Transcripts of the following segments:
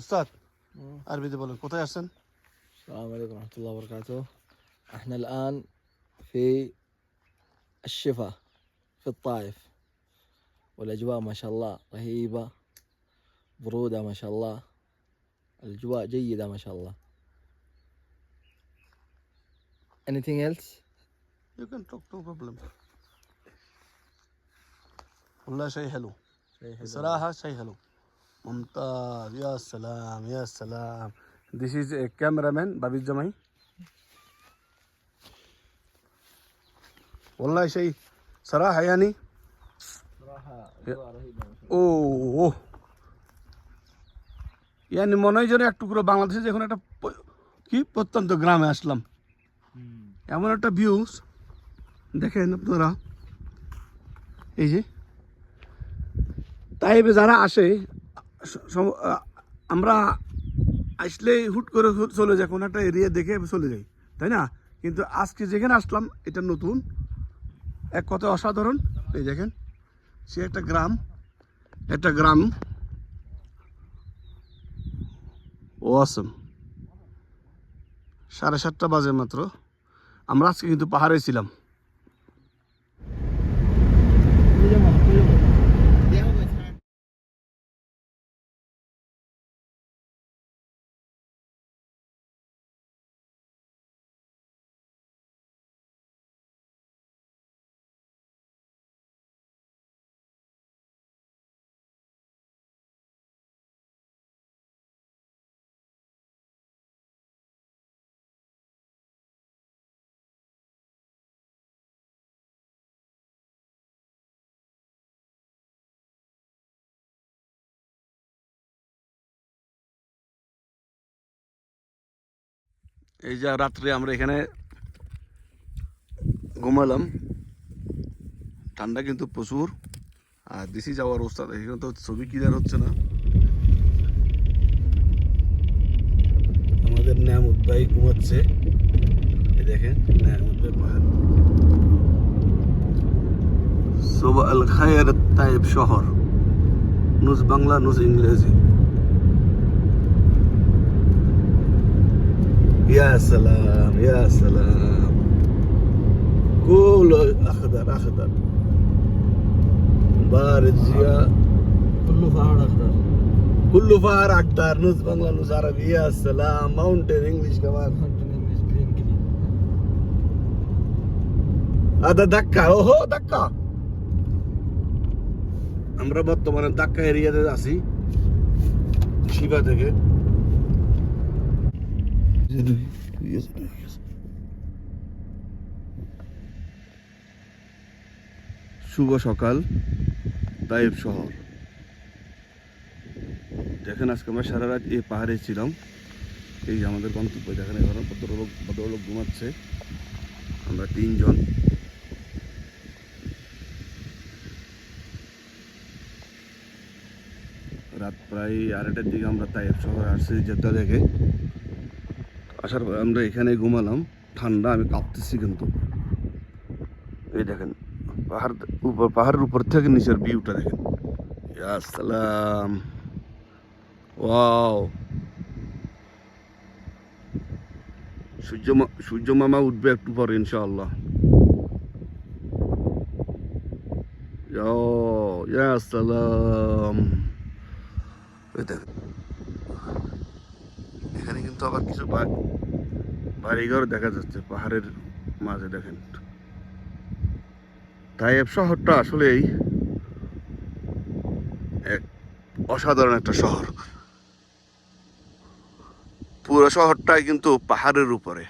উস্তাদ আরবিতে বলেন কোথায় আসছেন السلام عليكم ورحمة الله وبركاته احنا الآن في الشفا في الطائف والأجواء ما شاء الله رهيبة برودة ما شاء الله الأجواء جيدة ما شاء الله Anything else? You can talk, no problem. والله شيء حلو صراحة شيء حلو ممتاز يا سلام يا سلام This is a cameraman বাবির জামাই والله شيء صراحة يعني صراحة أجواء رهيبة ما شاء ও ও ইয়ানি মনে হয় যেন এক টুকরো বাংলাদেশে যখন একটা প- কি প্রত্যন্ত গ্রামে আসলাম الله এমন একটা ভিউস দেখেন আপনারা এই যে তাইবে যারা আসে স- সম- আ- আমরা আসলে হুট করে চলে যাই, কোনো একটা এরিয়া দেখে চলে যাই, তাই না? কিন্তু আজকে যেখানে আসলাম, এটা নতুন, এক কথা অসাধারণ। এই দেখেন, সে একটা গ্রাম একটা গ্রাম। ও আসম সাড়ে সাতটা বাজে মাত্র। আমরা আজকে কিন্তু পাহাড়ে ছিলাম। এই যে রাত্রে আমরা এখানে ঘুমালাম। ঠান্ডা কিন্তু প্রচুর। আর দিসি যাওয়ার অবস্থা, এখানে তো ছবি ক্লিয়ার হচ্ছে না। আমাদের নিয়ামত ভাই ঘুমাচ্ছে। এই দেখেন, নিয়ামত ভাই আল খায়ের তাইব শহর। নুজ বাংলা নুজ ইংরেজি। يا سلام يا سلام كله اخضر اخضر بارد زيا كله فهد أخضر كله فار اكتر نص بنغلا نص عربي يا سلام ماونتن انجلش كمان جرين جرين هذا دكا اوهو دكا আমরা বর্তমানে দাক্কা এরিয়াতে আছি শিবা থেকে শুভ সকাল, তাইব শহর। দেখেন আজকে আমরা সারা রাত এই পাহাড়ে ছিলাম। এই যে আমাদের গন্তব্য, দেখেন এখানে ভদ্রলোক ভদ্রলোক ঘুমাচ্ছে। আমরা তিনজন। রাত প্রায় আড়াইটার দিকে আমরা তাইব শহরে আসছি যেটা দেখে। আসার পর আমরা এখানে ঘুমালাম। ঠান্ডা, আমি কাঁপতেছি কিন্তু। এই দেখেন, পাহাড় উপর পাহাড়ের উপর থেকে নিচের ভিউটা দেখেন। আসসালাম সালাম। ওয়াও। সূর্য সূর্য মামা উঠবে একটু পরে, ইনশাআল্লাহ। ইয়া ইয়া সালাম। দেখেন। এখানে কিন্তু আবার কিছু বা- বাড়িঘর দেখা যাচ্ছে, পাহাড়ের মাঝে দেখেন। তাইব শহরটা আসলেই এক অসাধারণ একটা শহর। পুরো শহরটাই কিন্তু পাহাড়ের উপরে।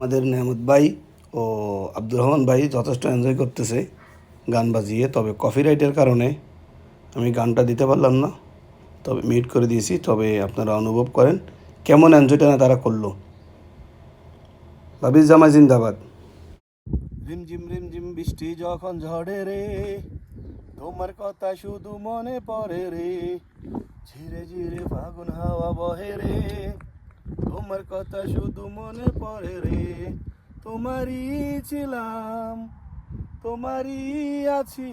আমাদের নেহমত ভাই ও আব্দুর রহমান ভাই যথেষ্ট এনজয় করতেছে গান বাজিয়ে। তবে কপিরাইটের কারণে আমি গানটা দিতে পারলাম না। তবে মিট করে দিয়েছি। তবে আপনারা অনুভব করেন কেমন এনজয়টা না তারা করল। ভাবিস জামা জিন্দাবাদ। জিম রিমঝিম রিমঝিম বৃষ্টি যখন ঝড়ে রে, তোমার কথা শুধু মনে পড়ে রে। ঝিরে ঝিরে ফাগুন হাওয়া বহে রে। তোমার কথা শুধু মনে পড়ে রে। তোমারই ছিলাম, তোমারই আছি।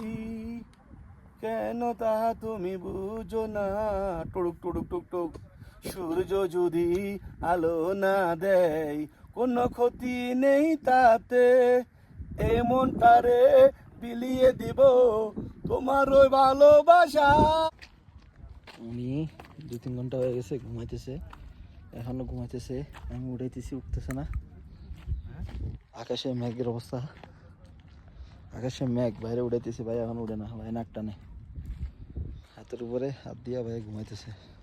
কেন তাহা তুমি বুঝো না? টুড়ুক টুড়ুক, টুক টুক। সূর্য যদি আলো না দেয়, কোনো ক্ষতি নেই তাতে। এমন তারে বিলিয়ে দিব তোমার ওই ভালোবাসা। উনি দুই তিন ঘণ্টা হয়ে গেছে, ঘুমাইতেছে। এখনও ঘুমাইতেছে, আমি উঠাইতেছি, উঠতেছে না। আকাশে মেঘের অবস্থা। আকাশে মেঘ, বাইরে উঠাইতেছি ভাই, এখন উঠে না, ভাই নাকটা নেই হাতের উপরে হাত দিয়া ভাই ঘুমাইতেছে।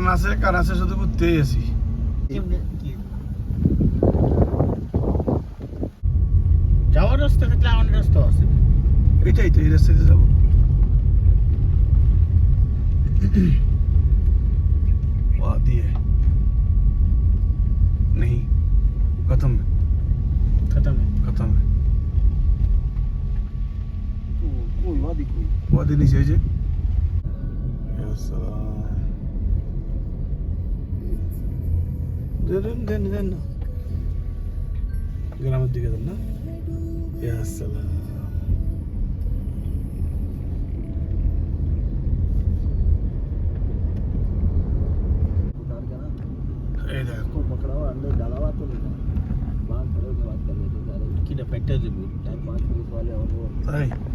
আনাসে কানাসে শুধু ঘুরতেই আছি যাওয়ার রাস্তা থাকলে আমাদের রাস্তা আছে এটাই তো এই রাস্তাতে যাবো वादी है नहीं खत्म है খতম खत्म है কই ওয়াদি কই वादी नीचे है खड़े होकर बात कर रहे थे सारे কিটা পেটে দিব टाइम पास पुलिस वाले और वो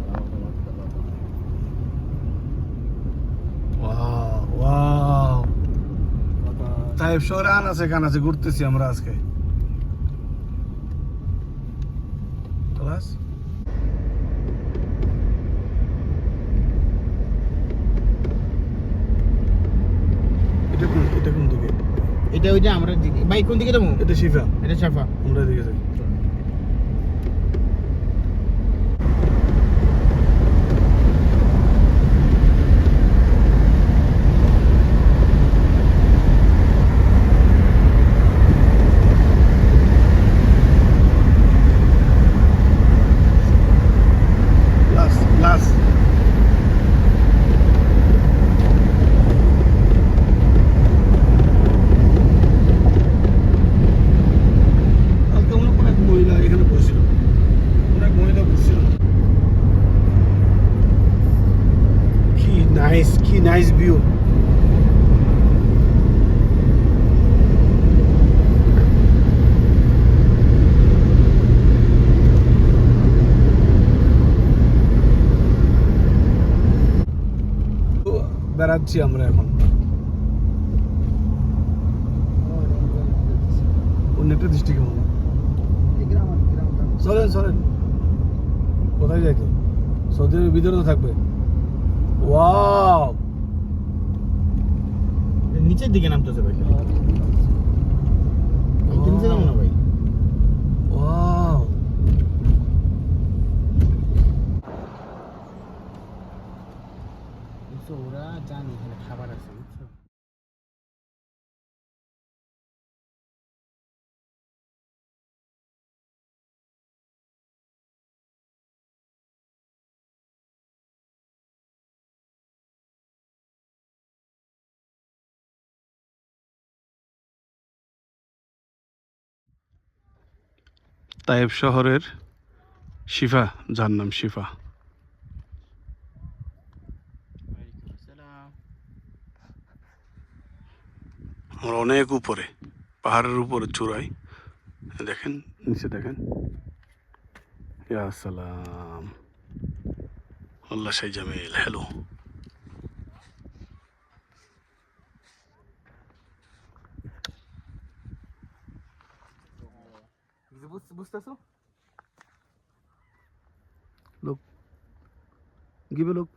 তাইব শহরে আনাচে কানাচে ঘুরতেছি আমরা আজকে। এটা কোন এটা কোন দিকে? এটা ওই যে আমরা ভাই কোন দিকে যাব? এটা শিফা। এটা সাফা আমরা দিকে যাই Last, last. কালকে মনে হয় অনেক মহিলা এখানে বসছিল অনেক মহিলা বসছিল কি নাইস কি নাইস ভিউ ঘুরছি আমরা এখন। নেটের দৃষ্টি কেমন? চলেন চলেন। কোথায় যাইতে সৌদি ভিতরে তো থাকবে। ওয়াও! নিচের দিকে নামতে ভাই। না ভাই? বুঝছ ওরা জানি এখানে খাবার আছে বুঝছ? তাইব শহরের শিফা যার নাম শিফা। আমরা অনেক উপরে, পাহাড়ের উপরে চূড়ায় দেখেন, নিচে দেখেন। সালাম। আল্লাহ সাই জামিল, হ্যালো। বুঝতেছো? লোক। গিবে লোক।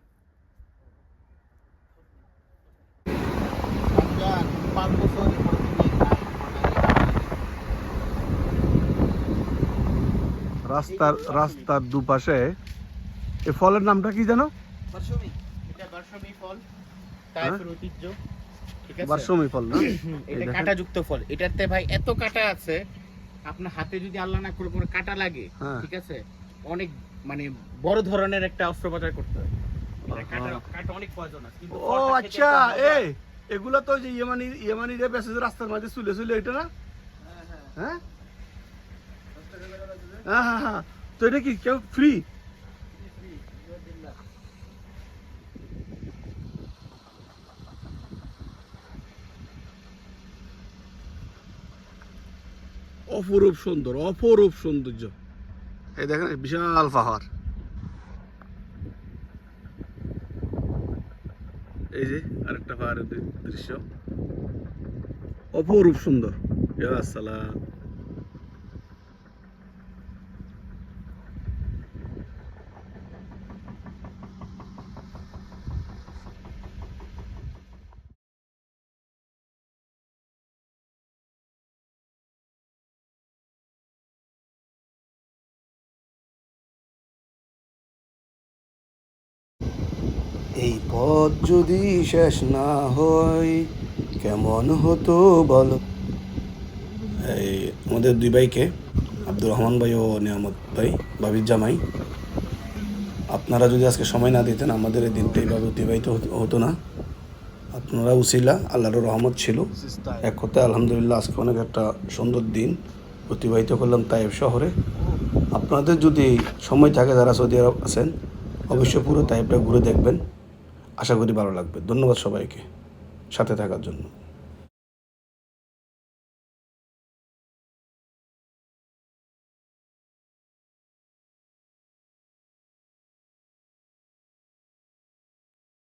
রাস্তার রাস্তার দুপাশে। এই ফলের নামটা কি জানো এটা বারসমি ফল বারসমি ফল না? এটা কাঁটাযুক্ত ফল। এটাতে ভাই এত কাঁটা আছে আপনার হাতে যদি আল্লাহ না করে কোনো কাঁটা লাগে। হ্যাঁ। ঠিক আছে? অনেক মানে বড় ধরনের একটা অস্ত্রোপচার করতে হয়। ও আচ্ছা। এ এগুলা তো যে ইয়েমানি ইয়েমানি রে বেসে রাস্তার মাঝে চুলে চুলে এটা না? হ্যাঁ? হ্যাঁ হ্যাঁ হ্যাঁ তো এটা কি কেউ ফ্রি অপরূপ সুন্দর, অপরূপ সৌন্দর্য। এই দেখেন বিশাল পাহাড়। এই যে আরেকটা পাহাড়ের দৃশ্য। অপরূপ সুন্দর। সালাম এই পথ যদি শেষ না হয়, কেমন হতো বলো? এই আমাদের দুই ভাইকে, আব্দুর রহমান ভাই ও নিয়ামত ভাই, বাবির জামাই। আপনারা যদি আজকে সময় না দিতেন, আমাদের এই দিনটা এইভাবে অতিবাহিত হতো- না। আপনারা উসিলা, আল্লাহর রহমত ছিল। এক কথায় আলহামদুলিল্লাহ, আজকে অনেক একটা সুন্দর দিন অতিবাহিত করলাম তাইফ শহরে। আপনাদের যদি সময় থাকে, যারা সৌদি আরব আছেন, অবশ্যই পুরো তাইফটা ঘুরে দেখবেন। আশা করি ভালো লাগবে। ধন্যবাদ সবাইকে সাথে থাকার জন্য।